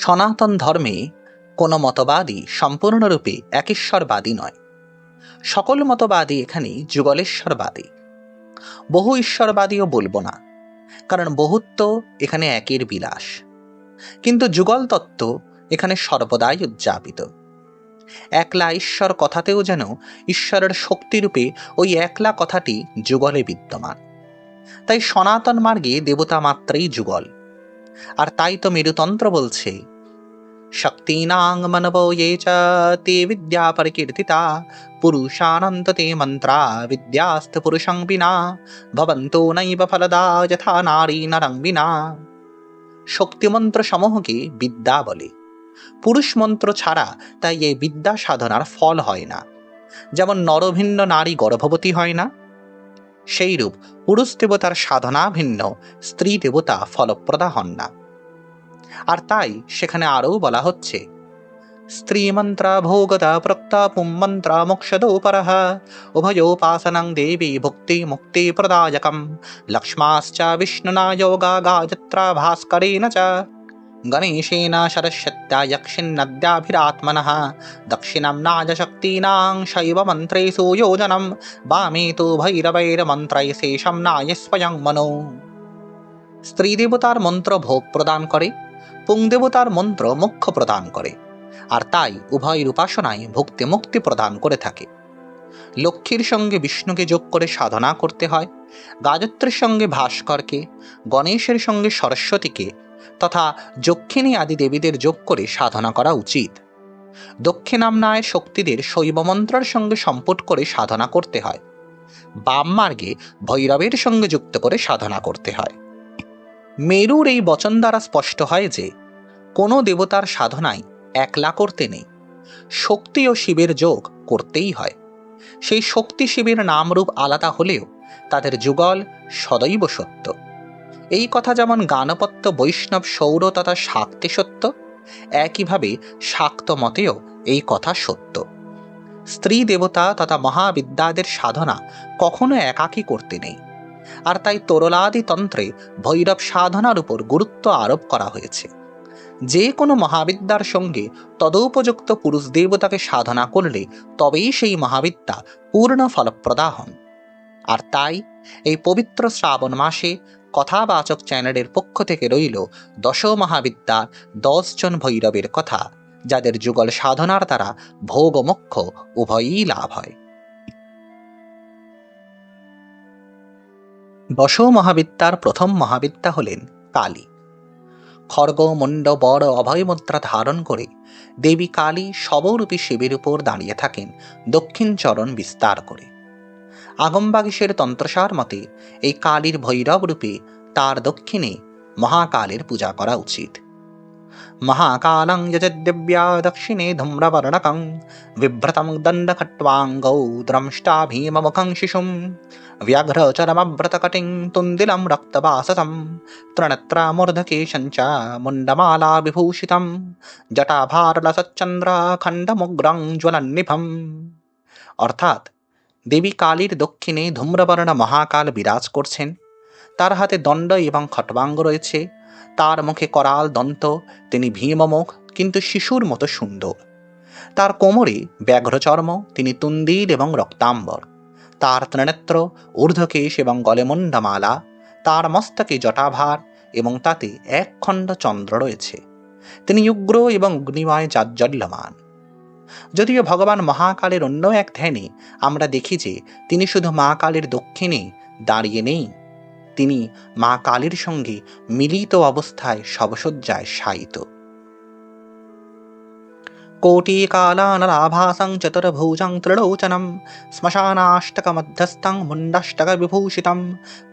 সনাতন ধর্মে কোনো মতবাদই সম্পূর্ণরূপে একেশ্বরবাদী নয়। সকল মতবাদী এখানে যুগলেশ্বরবাদী। বহু ঈশ্বরবাদীও বলব না, কারণ বহুত্ব এখানে একের বিলাস। কিন্তু যুগল তত্ত্ব এখানে সর্বদাই উদযাপিত। একলা ঈশ্বর কথাতেও যেন ঈশ্বরের শক্তিরূপে ওই একলা কথাটি যুগলে বিদ্যমান। তাই সনাতন মার্গে দেবতা মাত্রেই যুগল। আর তাই তো মেরুতন্ত্র বলছে शक्तीनां मनवो ये च ते विद्यापरिकीर्तिता पुरुषानन्तते मन्त्रा, विद्यास्तु पुरुषं विना, भवन्तो नैव फलदा যথা নারী নরং বিনা শক্তিমন্ত্র সমূহকে বিদ্যা বলে পুরুষ মন্ত্র ছাড়া তাই এ বিদ্যা সাধনার ফল হয় না। যেমন নরভিন্ন নারী গর্ভবতী হয় না, সেইরূপ পুরুষ দেবতার সাধনা ভিন্ন, স্ত্রী দেবতা ফলপ্রদা হন না। আর তাই সেখানে আরও বলা হচ্ছে। স্ত্রীমন্ত্রা ভোগতা প্রক্তা পুম্মন্ত্রা মোক্ষদোপরহ উভয়োপাসনাং দেবী ভুক্তি মুক্তি প্রদায়কম। লক্ষ্মাশ্চ বিষ্ণুনা যোগা গাজত্রা ভাস্করেণ চ। গণেশেন সরস্বত্যা যক্ষিন্নদ্যাভিরাত্মনः দক্ষিণম নাজশক্তিনাং শৈব মন্ত্রে সুযোজনম বামে তো ভৈরবৈরমন্ত্রায় শেষম নায় স্বয়ং মনো। স্ত্রী দেবতার মন্ত্র ভোগ প্রদান করে। পুংদেবতার মন্ত্র মোক্ষ প্রদান করে, আর তাই উভয়ের উপাসনায় ভক্তি মুক্তি প্রদান করে থাকে। লক্ষ্মীর সঙ্গে বিষ্ণুকে যোগ করে সাধনা করতে হয়, গায়ত্রীর সঙ্গে ভাস্করকে, গণেশের সঙ্গে সরস্বতীকে, তথা যক্ষিণী আদি দেবীদের যোগ করে সাধনা করা উচিত। দক্ষিণামনায় শক্তিদের শৈব মন্ত্রের সঙ্গে সম্পট করে সাধনা করতে হয়। বাম মার্গে ভৈরবের সঙ্গে যুক্ত করে সাধনা করতে হয়। মেরুর এই বচন দ্বারা স্পষ্ট হয় যে কোনো দেবতার সাধনায় একলা করতে নেই। শক্তি ও শিবের যোগ করতেই হয়। সেই শক্তি শিবের নামরূপ আলাদা হলেও তাদের যুগল সদৈব সত্য। এই কথা যেমন গানপত্য বৈষ্ণব সৌর তথা শাক্তে সত্য, একইভাবে শাক্ত মতেও এই কথা সত্য। স্ত্রী দেবতা তথা মহাবিদ্যাদের সাধনা কখনো একাকী করতে নেই। আর তাই তরলাদি তন্ত্রে ভৈরব সাধনার উপর গুরুত্ব আরোপ করা হয়েছে। যে কোনো মহাবিদ্যার সঙ্গে তদোপযুক্ত পুরুষ দেবতাকে সাধনা করলে তবেই সেই মহাবিদ্যা পূর্ণ ফলপ্রদা হন আর তাই এই পবিত্র শ্রাবণ মাসে কথাবাচক চ্যানেলের পক্ষ থেকে রইল দশ মহাবিদ্যা দশজন ভৈরবের কথা, যাদের যুগল সাধনার দ্বারা ভোগ মোক্ষ উভয়ই লাভ হয়। দশ মহাবিদ্যার প্রথম মহাবিদ্যা হলেন কালী। খড়গ মুণ্ড বড় অভয় মুদ্রা ধারণ করে দেবী কালী শবরূপী শিবের উপর দাঁড়িয়ে থাকেন দক্ষিণ চরণ বিস্তার করে। আগমবাগীশের তন্ত্রসার মতে, এই কালীর ভৈরব রূপে তার দক্ষিণে মহাকালের পূজা করা উচিত। মহাকালং যজদ্দিব্যা দক্ষিণে ধূম্রবর্ণকং, বিভ্রতং দণ্ডখট্বাঙ্গৌ দ্রংষ্টা ভীমমুখং শিশুম व्याघ्रचरमव्रतकटिं तुन्दिलं रक्तवाससं तृणत्रामूर्धकेशं च मुण्डमालाविभूषितं জটাভারলসচ্চন্দ্রাখণ্ডমুগ্রং জ্বলন্নিভম অর্থাৎ দেবী কালীর দক্ষিণে ধূম্রবর্ণ মহাকাল বিরাজ করছেন তার হাতে দণ্ড এবং খটবাঙ্গ রয়েছে তার মুখে করাল দন্ত তিনি ভীমমুখ কিন্তু শিশুর মতো সুন্দর তার কোমরে ব্যাঘ্রচর্ম তিনি তুন্দিল এবং রক্তাম্বর তার ত্রিনেত্র, ঊর্ধ্বকেশ এবং গলেমুণ্ডমালা তার মস্তকে জটাভার এবং তাতে এক খণ্ড চন্দ্র রয়েছে। তিনি উগ্র এবং অগ্নিময় জাজ্জল্যমান। যদিও ভগবান মহাকালের অন্য এক ধ্যানে আমরা দেখি যে তিনি শুধু মা কালের দক্ষিণে দাঁড়িয়ে নেই, তিনি মা কালীর সঙ্গে মিলিত অবস্থায় শবসজ্জায় শায়িত। कोटिकालानलाभासं चतुर्भुजं त्रिलोचनं श्मशानाष्टकमध्यस्थं मुण्डाष्टकविभूषितं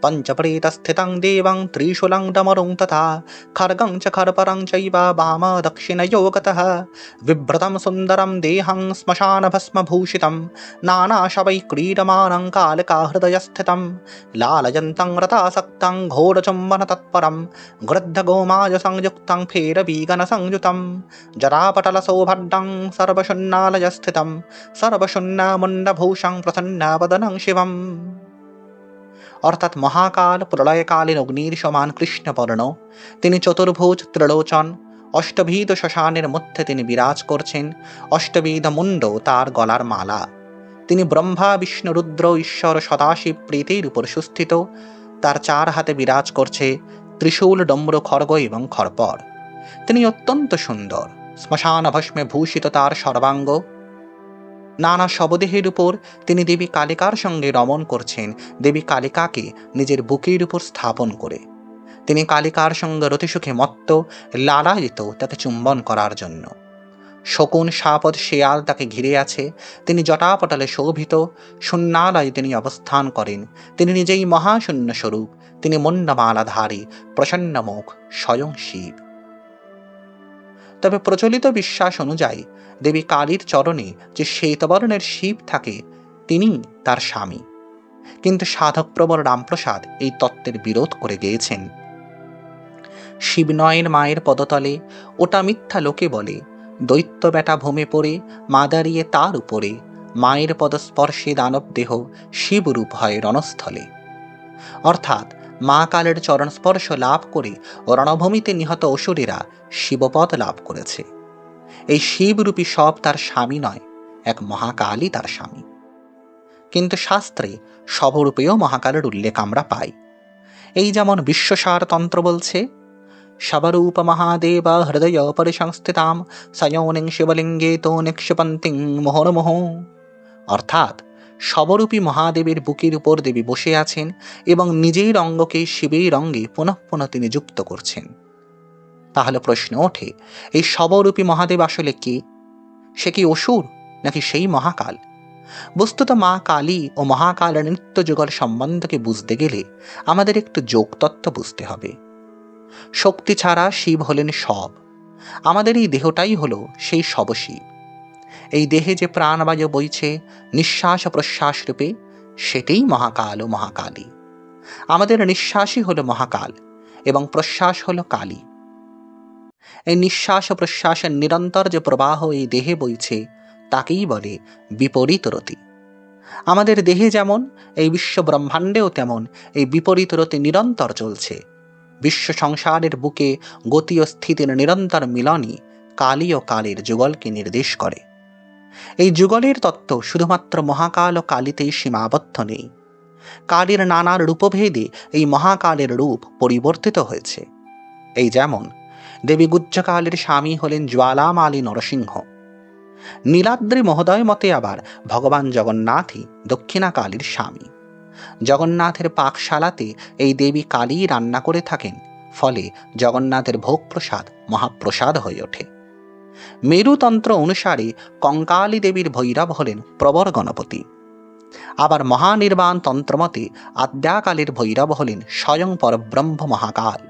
पञ्चप्रेतस्थितं देवं त्रिशूलं डमरुं तथा खड्गं च खर्परं चैव वाम दक्षिणयो गतः बिभ्रतं सुन्दरं देहं श्मशानभस्मभूषितं नानाशवैः क्रीडमानं कालिकाहृदयस्थितं लालयन्तं रतासक्तं घोरचुम्बनतत्परं गृद्धगोमायसंयुक्तं फेरवीगनसंयुतं जरापटलसौभड्डं সর্বশূন্যালয়স্থিতম সর্বশূন্যামুণ্ডভূষং প্রসন্নাবদনং শিবম অর্থাৎ মহাকাল প্রলয়কালীন অগ্নির সমান কৃষ্ণবর্ণ তিনি চতুর্ভুজ ত্রিলোচন অষ্টবিধ শ্মশানের মধ্যে তিনি বিরাজ করছেন অষ্টবিধ মুন্ড তার গলার মালা তিনি ব্রহ্মা বিষ্ণু রুদ্র ঈশ্বর সদাশিব প্রীতির উপর সুস্থিত তার চার হাতে বিরাজ করছে ত্রিশূল ডম্র খর্গ এবং খরপর তিনি অত্যন্ত সুন্দর শ্মশান ভস্মে ভূষিত তার সর্বাঙ্গ। নানা শবদেহের উপর তিনি দেবী কালিকার সঙ্গে রমণ করছেন। দেবী কালিকাকে নিজের বুকের উপর স্থাপন করে। তিনি কালিকার সঙ্গে রতিসুখে মত্ত, লালায়িত তাকে চুম্বন করার জন্য। শকুন সাপদ শেয়াল তাকে ঘিরে আছে। তিনি জটাপটালে শোভিত, শূন্যালয়ে তিনি অবস্থান করেন। তিনি নিজেই মহাশূন্য স্বরূপ। তিনি মন্ডমালাধারী, প্রসন্নমুখ, স্বয়ং শিব। তবে প্রচলিত বিশ্বাস অনুযায়ী দেবী কালীর চরণে যে শ্বেতবর্ণের শিব থাকে তিনি তার স্বামী। কিন্তু সাধকপ্রবর রামপ্রসাদ এই তত্ত্বের বিরোধ করে গিয়েছেন। শিবনয়ের মায়ের পদতলে ওটা মিথ্যা লোকে বলে, দৈত্য বেটা ভূমে পড়ে, মা দাঁড়িয়ে তার উপরে, মায়ের পদস্পর্শে দানব দেহ শিবরূপ হয় রণস্থলে। অর্থাৎ মা কালের চরণ স্পর্শ লাভ করে রণভূমিতে নিহত অসুরেরা শিবপদ লাভ করেছে। এই শিবরূপী সব তার স্বামী নয়, এক মহাকালই তার স্বামী। কিন্তু শাস্ত্রে সবরূপেও মহাকালের উল্লেখ আমরা পাই। এই যেমন বিশ্বসার তন্ত্র বলছে শবরূপ মহাদেব হৃদয় পরিসংস্থিতাম, সয়োনিং শিবলিঙ্গে তো নিক্ষিপন্তিং মোহরমোহ। অর্থাৎ শবরূপী মহাদেবের বুকের উপর দেবী বসে আছেন এবং নিজেই রঙ্গকে শিবের রঙ্গে পুনঃ পুনঃ তিনি যুক্ত করছেন। তাহলে প্রশ্ন ওঠে, এই শবরূপী মহাদেব আসলে কে? সে কি অসুর নাকি সেই মহাকাল? বস্তুত মা কালী ও মহাকালের নিত্য যুগল সম্বন্ধকে বুঝতে গেলে আমাদের একটু যোগতত্ত্ব বুঝতে হবে। শক্তি ছাড়া শিব হলেন সব। আমাদের এই দেহটাই হলো সেই শবশিব এই দেহে যে প্রাণবায়ু বইছে, নিঃশ্বাস প্রশ্বাস রূপে, সেটাই মহাকাল ও মহাকালী। আমাদের নিঃশ্বাসই হলো মহাকাল এবং প্রশ্বাস হলো কালী। এই নিঃশ্বাস প্রশ্বাসের নিরন্তর যে প্রবাহ এই দেহে বইছে, তাকেই বলে বিপরীত রতি। আমাদের দেহে যেমন, এই বিশ্ব ব্রহ্মাণ্ডেও তেমন এই বিপরীত রতি নিরন্তর চলছে। বিশ্ব সংসারের বুকে গতি ও স্থিতির নিরন্তর মিলনই কালী ও কালীর যুগলকে নির্দেশ করে। এই যুগলের তত্ত্ব শুধুমাত্র মহাকাল ও কালীতেই সীমাবদ্ধ নেই। কালীর নানার রূপভেদে এই মহাকালের রূপ পরিবর্তিত হয়েছে। এই যেমন, দেবী গুজ্জকালের স্বামী হলেন জ্বালামালী নরসিংহ। নীলাদ্রি মহোদয় মতে আবার ভগবান জগন্নাথই দক্ষিণা কালীর স্বামী। জগন্নাথের পাকশালাতে এই দেবী কালী রান্না করে থাকেন, ফলে জগন্নাথের ভোগ প্রসাদ মহাপ্রসাদ হয়ে ওঠে। মেরুতন্ত্র অনুসারে কঙ্কালী দেবীর ভৈরব হলেন প্রবর গণপতি। আবার মহানির্বাণ তন্ত্রমতে আদ্যাকালের ভৈরব হলেন স্বয়ং পরব্রহ্ম মহাকাল।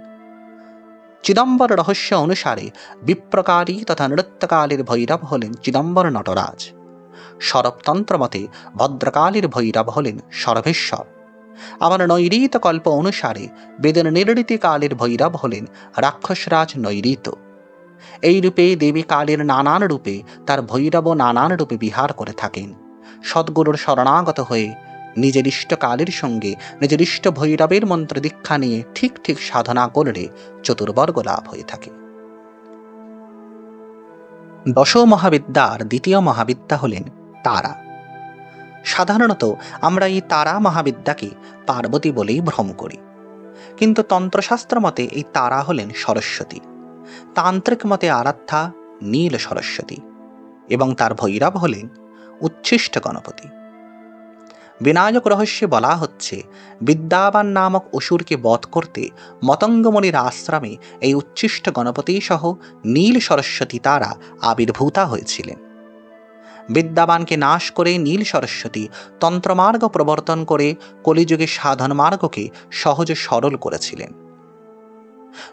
চিদম্বর রহস্য অনুসারে বিপ্রকারী তথা নৃত্যকালের ভৈরব হলেন চিদম্বর নটরাজ। শরবতন্ত্র মতে ভদ্রকালীর ভৈরব হলেন সর্বেশ্বর। আবার নৈরীত কল্প অনুসারে বেদের নির্ণীতি কালের ভৈরব হলেন রাক্ষসরাজ নৈরীত। এই রূপে দেবী কালীর নানান রূপে তার ভৈরব নানান রূপে বিহার করে থাকেন। সদ্গুরুর শরণাগত হয়ে নিজের ইষ্ট কালের সঙ্গে নিজের ইষ্ট ভৈরবের মন্ত্র দীক্ষা নিয়ে ঠিক ঠিক সাধনা করলে চতুর্বর্গ লাভ হয়ে থাকে। দশ মহাবিদ্যার দ্বিতীয় মহাবিদ্যা হলেন তারা। সাধারণত আমরা এই তারা মহাবিদ্যাকে পার্বতী বলেই ভ্রম করি। কিন্তু তন্ত্রশাস্ত্র মতে এই তারা হলেন সরস্বতী। তান্ত্রিক মতে আরাধ্যা নীল সরস্বতী এবং তার ভৈরব হলেন উচ্ছিষ্ট গণপতি। বিনায়ক রহস্যে বলা হচ্ছে, বিদ্যাবান নামক অসুরকে বধ করতে মতঙ্গমণির আশ্রমে এই উচ্ছিষ্ট গণপতি সহ নীল সরস্বতী তারা আবির্ভূতা হয়েছিলেন। বিদ্যাবানকে নাশ করে নীল সরস্বতী তন্ত্রমার্গ প্রবর্তন করে কলিযুগে সাধন মার্গকে সহজে সরল করেছিলেন।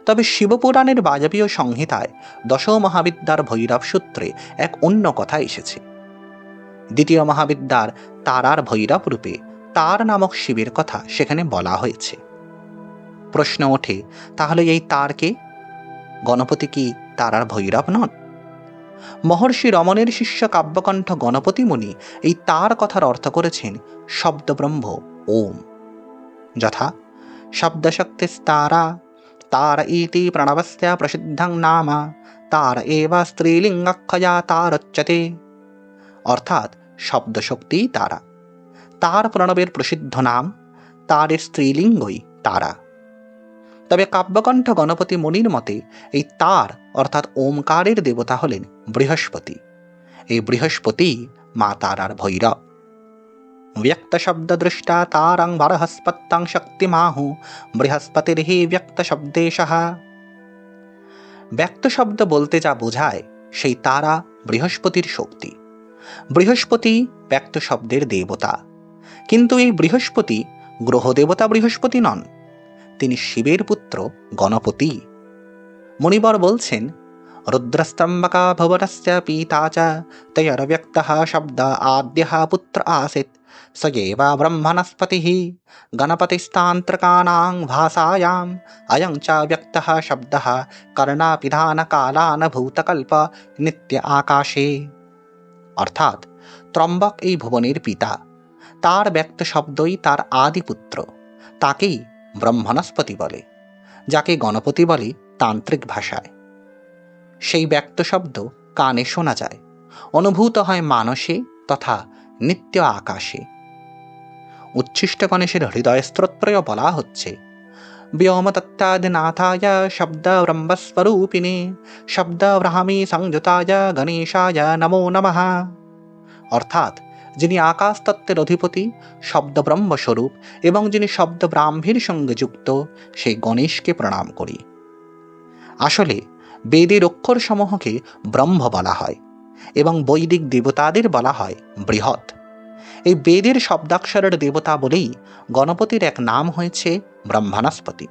তবে শিবপুরাণের বাজপীয় সংহিতায় দশ মহাবিদ্যার ভৈরব সূত্রে এক অন্য কথা এসেছে। দ্বিতীয় মহাবিদ্যার তারার ভৈরব রূপে তার নামক শিবের কথা সেখানে বলা হয়েছে। প্রশ্ন ওঠে, তাহলে এই তারকে গণপতি কি তারার ভৈরব নন? মহর্ষি রমণের শিষ্য কাব্যকণ্ঠ গণপতি মুনি এই তার কথার অর্থ করেছেন শব্দব্রহ্ম, ওম। যথা, শব্দশক্তিস্তারা তার ইতি প্রণবস্য প্রসিদ্ধং নাম তার এব স্ত্রীলিঙ্গক্ষয়া তারচ্যতে অর্থাৎ শব্দশক্তি তারা তার প্রণবের প্রসিদ্ধ নাম তার স্ত্রীলিঙ্গই তারা তবে কাব্যকণ্ঠ গণপতি মুনির মতে এই তার অর্থাৎ ওমকারের দেবতা হলেন বৃহস্পতি এই বৃহস্পতি মা তারার ভৈরব ব্যক্ত শব্দ দৃষ্টা তারং বরহস্পত্তং শক্তিমাহু বৃহস্পতির্হি ব্যক্ত শব্দেশ ব্যক্ত শব্দ বলতে যা বোঝায় সেই তারা বৃহস্পতির শক্তি। বৃহস্পতি ব্যক্ত শব্দের দেবতা। কিন্তু এই বৃহস্পতি গ্রহদেবতা বৃহস্পতি নন, তিনি শিবের পুত্র গণপতি। মণিবর বলছেন রুদ্রস্তম্ভকা ভুবনস্য পিতা চ তৈরব্যক্তः শব্দ আদ্যः পুত্র आसीत् स एव ब्रह्मणस्पतिः गणपतिस्तान्त्रिकानां भाषायाम् अयं च व्यक्तः शब्दः कर्णापिधानकालानभूतकल्प নিত্য আকাশে অর্থাৎ ত্রম্বক এই ভুবনের পিতা তার ব্যক্ত শব্দই তার আদিপুত্র তাকেই ব্রহ্মণস্পতি বলে যাকে গণপতি বলে তান্ত্রিক ভাষায় সেই ব্যক্ত শব্দ কানে শোনা যায় অনুভূত হয় মানসে তথা নিত্য আকাশে উচ্ছিষ্ট গণেশের হৃদয় স্তোত্রয় বলা হচ্ছে व्योमतत्तादिनाथाय शब्दब्रह्मस्वरूपिणे শব্দব্রাহ্মী সংযুতায় গণেশায় নমো নমঃ অর্থাৎ যিনি আকাশ তত্ত্বের অধিপতি শব্দ ব্রহ্মস্বরূপ এবং যিনি শব্দ ব্রাহ্মীর সঙ্গে যুক্ত সেই গণেশকে প্রণাম করি আসলে বেদের অক্ষর সমূহকে ব্রহ্ম বলা হয় এবং বৈদিক দেবতাদের বলা হয় বৃহৎ। এই বেদের শব্দাক্ষরের দেবতা বলেই গণপতির এক নাম হয়েছে ব্রহ্মানস্পতি।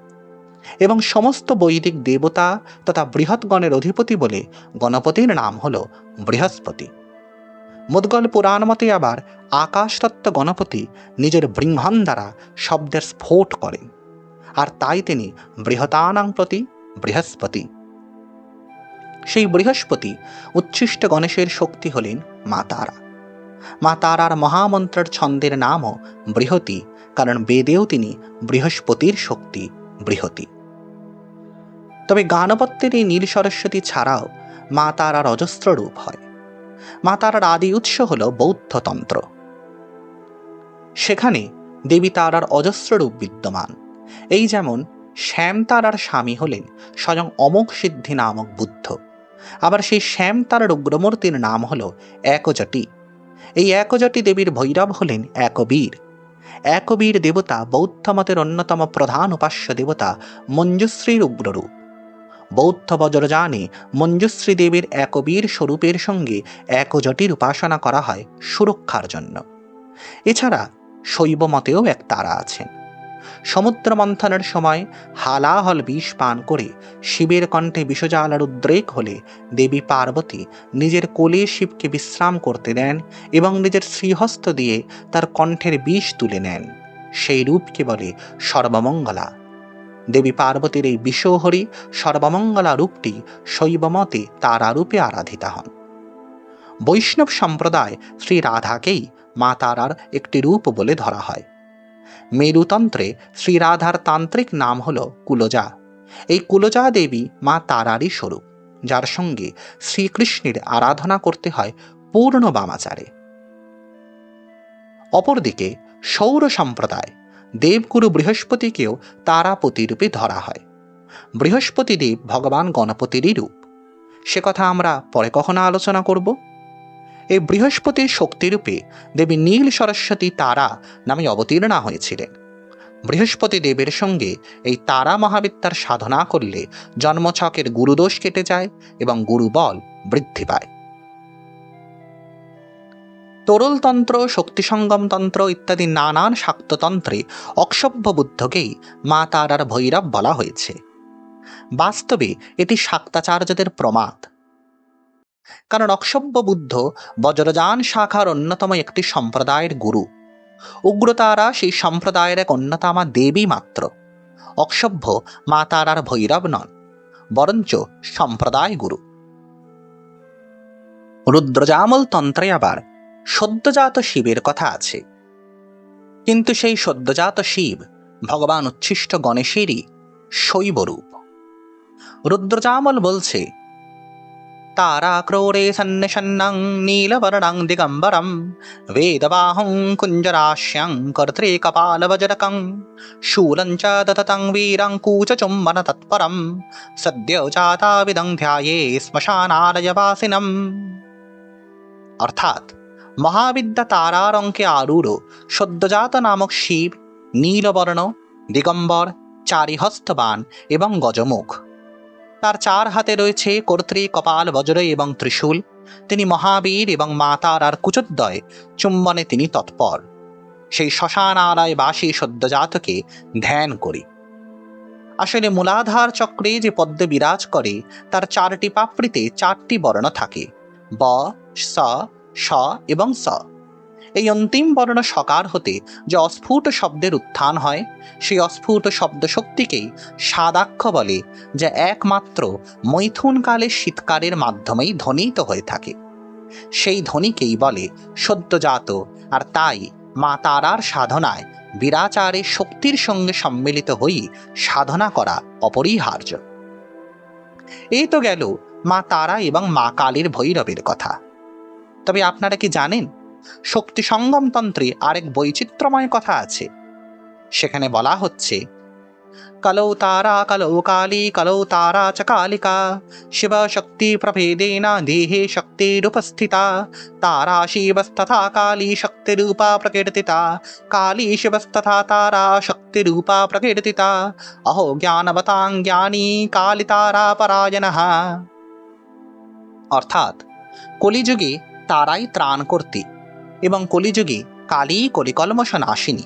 এবং সমস্ত বৈদিক দেবতা তথা বৃহৎগণের অধিপতি বলে গণপতির নাম হল বৃহস্পতি। মুদ্গল পুরাণ মতে আবার আকাশতত্ত্ব গণপতি নিজের বৃংহন দ্বারা শব্দের স্ফোট করেন। আর তাই তিনি বৃহতানাং প্রতি বৃহস্পতি। সেই বৃহস্পতি উচ্ছিষ্ট গণেশের শক্তি হলেন মা তারা। মা তারার মহামন্ত্রের ছন্দের নামও বৃহতি, কারণ বেদেও তিনি বৃহস্পতির শক্তি বৃহতি। তবে গানপত্যের এই নীল সরস্বতী ছাড়াও মা তারার অজস্র রূপ হয়। মা তারার আদি উৎস হল বৌদ্ধতন্ত্র সেখানে দেবী তারার অজস্র রূপ বিদ্যমান। এই যেমন শ্যাম তারার স্বামী হলেন স্বয়ং অমোঘ সিদ্ধি নামক বুদ্ধ। আবার সেই শ্যাম তারার উগ্রমূর্তির নাম হল একজটি। এই একজটি দেবীর ভৈরব হলেন একবীর। একবীর দেবতা বৌদ্ধ মতের অন্যতম প্রধান উপাস্য দেবতা মঞ্জুশ্রীর উগ্ররূপ। বৌদ্ধ বজ্রযানে মঞ্জুশ্রী দেবীর একবীর স্বরূপের সঙ্গে একজটির উপাসনা করা হয় সুরক্ষার জন্য। এছাড়া শৈব মতেও এক তারা আছেন। সমুদ্র মন্থনের সময় হালাহল বিষ পান করে শিবের কণ্ঠে বিষজালার উদ্রেক হলে দেবী পার্বতী নিজের কোলে শিবকে বিশ্রাম করতে দেন এবং নিজের শ্রীহস্ত দিয়ে তার কণ্ঠের বিষ তুলে নেন। সেই রূপকে বলে সর্বমঙ্গলা। দেবী পার্বতীর এই বিশ্বহরি সর্বমঙ্গলা রূপটি শৈবমতে তারা রূপে আরাধিতা হন। বৈষ্ণব সম্প্রদায় শ্রী রাধাকেই মা তারার একটি রূপ বলে ধরা হয়। মেরুতন্ত্রে শ্রীরাধার তান্ত্রিক নাম হল কুলজা। এই কুলজা দেবী মা তারারই স্বরূপ, যার সঙ্গে শ্রীকৃষ্ণের আরাধনা করতে হয় পূর্ণ বামাচারে। অপরদিকে সৌর সম্প্রদায়, দেবগুরু বৃহস্পতিকেও তারাপতি রূপে ধরা হয়। বৃহস্পতি দেব ভগবান গণপতিরই রূপ। সে কথা আমরা পরে কখনো আলোচনা করব। এই বৃহস্পতির শক্তিরূপে দেবী নীল সরস্বতী তারা নামে অবতীর্ণা হয়েছিলেন। বৃহস্পতি দেবের সঙ্গে এই তারা মহাবিদ্যার সাধনা করলে জন্মছকের গুরুদোষ কেটে যায় এবং গুরুবল বৃদ্ধি পায়। তরলতন্ত্র শক্তিসঙ্গমতন্ত্র ইত্যাদি নানান শাক্ততন্ত্রে অক্ষভ্য বুদ্ধকেই মা তারার ভৈরব বলা হয়েছে। বাস্তবে এটি শাক্তাচার্যদের প্রমাদ। কারণ অক্ষভ্য বুদ্ধ বজ্রযান শাখার অন্যতম একটি সম্প্রদায়ের গুরু। উগ্রতারা সেই সম্প্রদায়ের এক অন্যতমা দেবী মাত্র। অক্ষভ্য মা তারার ভৈরব নন, বরঞ্চ সম্প্রদায় গুরু। রুদ্রজামল তন্ত্রে আবার সদ্যজাত শিবের কথা আছে। কিন্তু সেই সদ্যজাত শিব ভগবান উচ্ছিষ্ট গণেশেরই শৈবরূপ। রুদ্রজামল বলছে নীলবর্ণং দিগম্বরম বেদবাহং কুঞ্জরাশ্যং কর্ত্রে কপালবজরকং শূলং চ দততং বীরং কূচচুম্বন তৎপরম সদ্য জাতাবিদং ধ্যায়ে শ্মশানালয়বাসিনম অর্থাৎ মহাবিদ্যা তারার অঙ্কে আরূঢ় সদ্যজাত নামক শিব নীলবর্ণ দিগম্বর চারিহস্তবান এবং গজমুখ তার চার হাতে রয়েছে কর্ত্রী, কপাল, বজ্র এবং ত্রিশূল। তিনি মহাবীর এবং মা তারার কুচোদ্দয়। চুম্বনে তিনি তৎপর। সেই শ্মশান আলয়বাসী সদ্যজাতকে ধ্যান করি। আসলে মূলাধার চক্রে যে পদ্ম বিরাজ করে, তার চারটি পাপড়িতে চারটি বর্ণ থাকে। ব, স স এবং স। এই অন্তিম বর্ণ সকার হতে যে অস্ফুট শব্দের উত্থান হয়, সেই অস্ফুট শব্দ শক্তিকেই সাদাক্ষ বলে, যা একমাত্র মৈথুনকালে শীতকারের মাধ্যমেই ধ্বনিত হয়ে থাকে। সেই ধ্বনিকেই বলে সদ্যজাত, আর তাই মা তারার সাধনায় বিরাচারে শক্তির সঙ্গে সম্মিলিত হই সাধনা করা অপরিহার্য। এই তো গেল মা তারা এবং মা কালীর ভৈরবের কথা। তবে আপনারা কি জানেন শক্তি সঙ্গম তন্ত্রে আরেক বৈচিত্র্যময় কথা আছে। সেখানে বলা হচ্ছে, কলৌ তারা, কলৌ কালী, কলৌ তারা চ কালিকা, শিব শক্তি প্রভেদেন, দেহে শক্তিরুপস্থিতা তারা শিবস্তথা কালী শক্তিরূপা প্রকীর্তিতা, কালী শিবস্তথা তারা শক্তিরূপা প্রকীর্তিতা, অহো জ্ঞানবতাং জ্ঞানী কালী তারা পরায়ণः অর্থাৎ, কলিযুগে তারাই ত্রাণ করতে এবং কলিযুগে কালী কলিকলমশ আসেনি।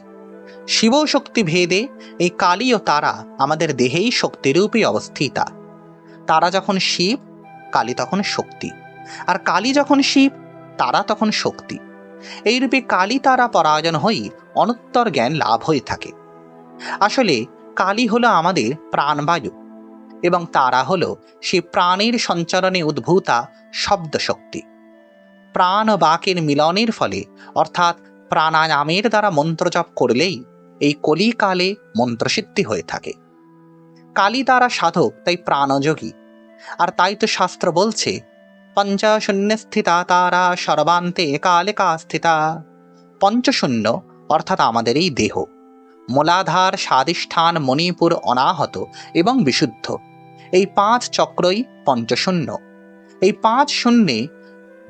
শিব শক্তি ভেদে এই কালী ও তারা আমাদের দেহেই শক্তিরূপে অবস্থিতা। তারা যখন শিব, কালী তখন শক্তি। আর কালী যখন শিব, তারা তখন শক্তি। এইরূপে কালী তারা পরায়ণ হই অনুত্তর জ্ঞান লাভ হয়ে থাকে। আসলে কালী হলো আমাদের প্রাণবায়ু এবং তারা হলো সে প্রাণের সঞ্চারণে উদ্ভূতা শব্দ শক্তি প্রাণ বাকের মিলনের ফলে, অর্থাৎ প্রাণায়ামের দ্বারা মন্ত্রজপ করলেই এই কলিকালে মন্ত্রসিদ্ধি হয়ে থাকে। কালী তারা সাধক, তাই প্রাণযোগী। আর তাই তো শাস্ত্র বলছে পঞ্চশূন্য স্থিতা তারা সর্বান্তে কালিকা স্থিতা। পঞ্চশূন্য অর্থাৎ আমাদের এই দেহ। মূলাধার স্বাদিষ্ঠান মণিপুর অনাহত এবং বিশুদ্ধ। এই পাঁচ চক্রই পঞ্চশূন্য। এই পাঁচ শূন্যে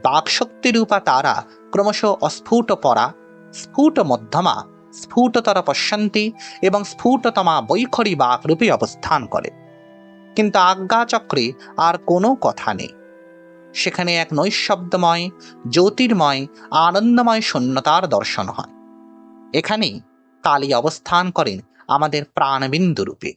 বাকশক্তিরূপা তারা ক্রমশ অস্ফুট পরা স্ফুট মধ্যমা স্ফুটতর পশ্যন্তি এবং স্ফুটতমা বৈখরি বাকরূপে অবস্থান করে। কিন্তু আজ্ঞাচক্রে আর কোনো কথা নেই। সেখানে এক নৈশব্দময়, জ্যোতির্ময়, আনন্দময় শূন্যতার দর্শন হয়। এখানেই কালী অবস্থান করেন আমাদের প্রাণবিন্দু রূপে।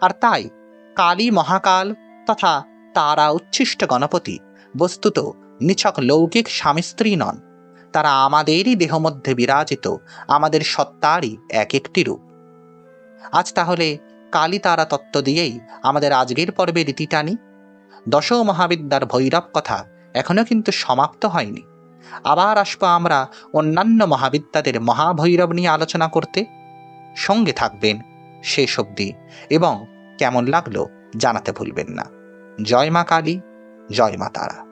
আর তাই কালী মহাকাল তথা তারা উচ্ছিষ্ট গণপতি বস্তুত নিছক লৌকিক স্বামী স্ত্রী নন। তারা আমাদেরই দেহ মধ্যে বিরাজিত, আমাদের সত্তারই এক একটি রূপ। আজ তাহলে কালী তারা তত্ত্ব দিয়েই আমাদের আজকের পর্বে রীতি টানি দশ মহাবিদ্যার ভৈরব কথা এখনও কিন্তু সমাপ্ত হয়নি। আবার আসব আমরা অন্যান্য মহাবিদ্যাদের মহাভৈরব নিয়ে আলোচনা করতে। সঙ্গে থাকবেন শেষ অবধি এবং কেমন লাগল জানাতে ভুলবেন না। জয় মা কালী, জয় মা তারা।